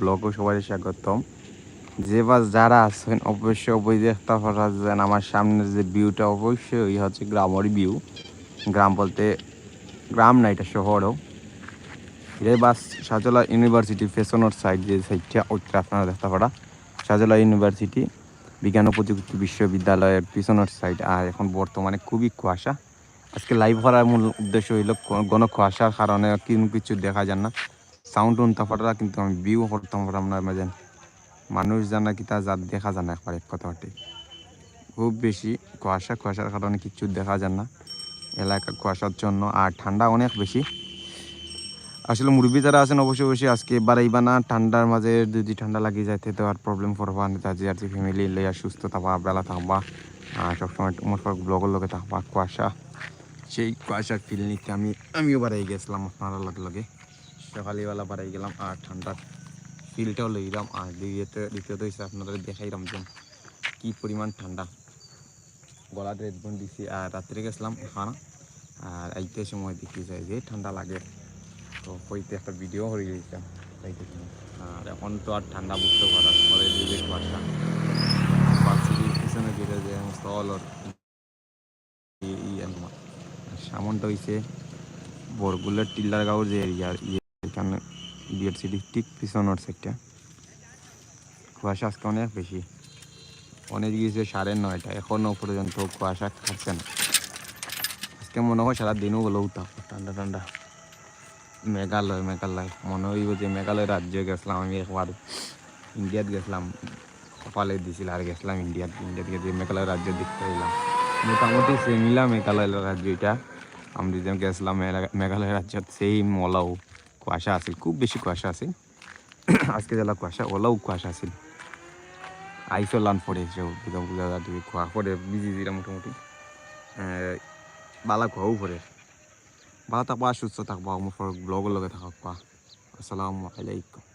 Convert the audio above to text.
ব্লগও সবাই স্বাগতম। যে বাস যারা আছেন, অবশ্যই অবশ্যই দেখতে আমার সামনের যে ভিউটা অবশ্যই হচ্ছে গ্রামের ভিউ গ্রাম বলতে গ্রাম না, এটা শহরও। এই বাস শাহজালা ইউনিভার্সিটি ফেশনের সাইড যে সাইডটা ওইটা আপনারা দেখতে পারা। শাহজালা ইউনিভার্সিটি বিজ্ঞান ও প্রযুক্তি বিশ্ববিদ্যালয়ের পিছনের সাইড আর এখন বর্তমানে খুবই কুয়াশা। আজকে লাইভ করার মূল উদ্দেশ্য হইল ঘন কুয়াশার কারণে কোনো কিছু দেখা যায় না। সাউন্ড উনতে পারা কিন্তু আমি ভিউ করতাম না মাঝে মানুষ জানা কি তা যা দেখা যায় না একবার এক কথাটি খুব বেশি কুয়াশা, কুয়াশার কারণে কিছু দেখা যায় না। এলাকা কুয়াশার জন্য আর ঠান্ডা অনেক বেশি। আসলে মুরব্বী যারা আছেন, অবশ্যই অবশ্যই আজকে বাড়াইবা না, ঠান্ডার মাঝে যদি ঠান্ডা লাগিয়ে যায় তো আর প্রবলেম করবা না। যে আর ফ্যামিলি লইয়া সুস্থ থাকবা, বেলা থাকবা, আর সবসময় তোমার ব্লগের লগে থাকবা। কুয়াশা, সেই কুয়াশার ফিল নিতে আমি, আমিও বাড়াই গেছিলাম আপনার লগে লগে। সকালবেলা বাড়াই গেলাম আর ঠান্ডার ফিলটাও লইলাম আর দ্বিতীয়ত দ্বিতীয়ত হচ্ছে আপনাদের দেখাইলাম যে কী পরিমাণ ঠান্ডা গলাতে হেডফোন দিছি আর রাত্রে গেছিলাম এখন আর আইতে সময় দেখি যায় যে ঠান্ডা লাগে তো হইতে একটা ভিডিও করে গেছিলাম আর এখন তো আর ঠান্ডা বুঝতে পারা পরে যে কুয়াশা পিছনে যেটা যে স্থলর সামনটা হইছে বরগুলের টিল্লার গাঁওর যে এরিয়া ইয়ে এখানে বিএড সিটি ঠিক পিছনের সেটটা কুয়াশা আজকে অনেক বেশি। অনেক গিয়েছে সাড়ে নয়টা এখনও পর্যন্ত কুয়াশা খাচ্ছে না। আজকে মনে হয় সারা দিনও হলেও তাপ ঠান্ডা ঠান্ডা। মেঘালয় মেঘালয়। মনে হইব যে মেঘালয় রাজ্যে গেছিলাম আমি একবার। ইন্ডিয়াত গেছিলাম, কপালে দিছিল আর গেছিলাম ইন্ডিয়াত। ইন্ডিয়াত গিয়ে মেঘালয় রাজ্য দেখতে এলাম। মোটামুটি সেমিলা মেঘালয় রাজ্য এটা। আমি যেদিন গেছিলাম মেঘালয় রাজ্যত সেই মলাও কুয়াশা আছিল খুব বেশি কুয়াশা আছিল আজকে জেলা কুয়াশা, ওলাও কুয়াশা আছিল। আইসো লান পড়ে যে দুর্গা পূজা দিয়ে খোয়া পড়ে, বিজি দিলাম মোটামুটি। বালা খোয়াও পড়ে। ভালো থাকবা, সুস্থ থাকবা আমার ব্লগের লগে থাকা আসসালামু আলাইকুম।